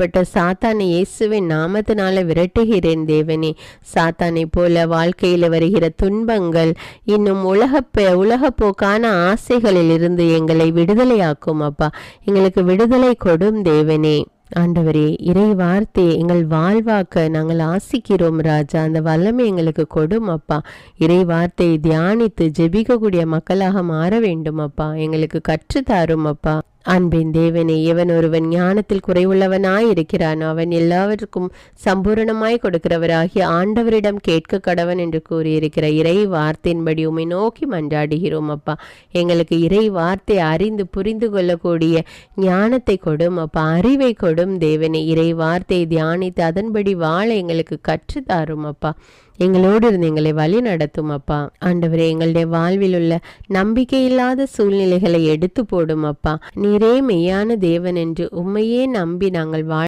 உட்பட்ட சாத்தானை இயேசுவின் நாமத்தினால விரட்டுகிறேன் தேவனே. சாத்தானை போல வாழ்க்கையில் வருகிற துன்பங்கள் இன்னும் உலக உலக போக்கான ஆசைகளில் இருந்து எங்களை விடுதலையாக்கும் அப்பா. எங்களுக்கு விடுதலை கொடும் தேவனே. ஆண்டவரே இறை வார்த்தையை எங்கள் வாழ்வாக்க நாங்கள் ஆசிக்கிறோம் ராஜா. அந்த வல்லமை எங்களுக்கு கொடும் அப்பா. இறை வார்த்தையை தியானித்து ஜெபிக்கக்கூடிய மக்களாக மாற வேண்டும் அப்பா. எங்களுக்கு கற்றுத்தாரும் அப்பா. அன்பின் தேவனே எவன் ஒருவன் ஞானத்தில் குறைவுள்ளவனாய் இருக்கிறான். அவன் எல்லாவற்றுக்கும் சம்பூரணமாய் கொடுக்கிறவராகிய ஆண்டவரிடம் கேட்க கடவன் என்று கூறியிருக்கிற இறை வார்த்தையின்படி உமை நோக்கி மன்றாடுகிறோம் அப்பா. எங்களுக்கு இறை வார்த்தை அறிந்து புரிந்து கொள்ளக்கூடிய ஞானத்தை கொடும் அப்பா. அறிவை கொடும் தேவனே இறை வார்த்தையை தியானித்து அதன்படி வாழ எங்களுக்கு கற்றுத்தாரும் அப்பா. எங்களோடு இருந்து எங்களை வழி நடத்தும் அப்பா. ஆண்டவரே எங்களுடைய வாழ்வில் உள்ள நம்பிக்கை இல்லாத சூழ்நிலைகளை எடுத்து போடும் அப்பா. நீரே மெய்யான தேவன் என்று உம்மையே நம்பி நாங்கள் வாழ்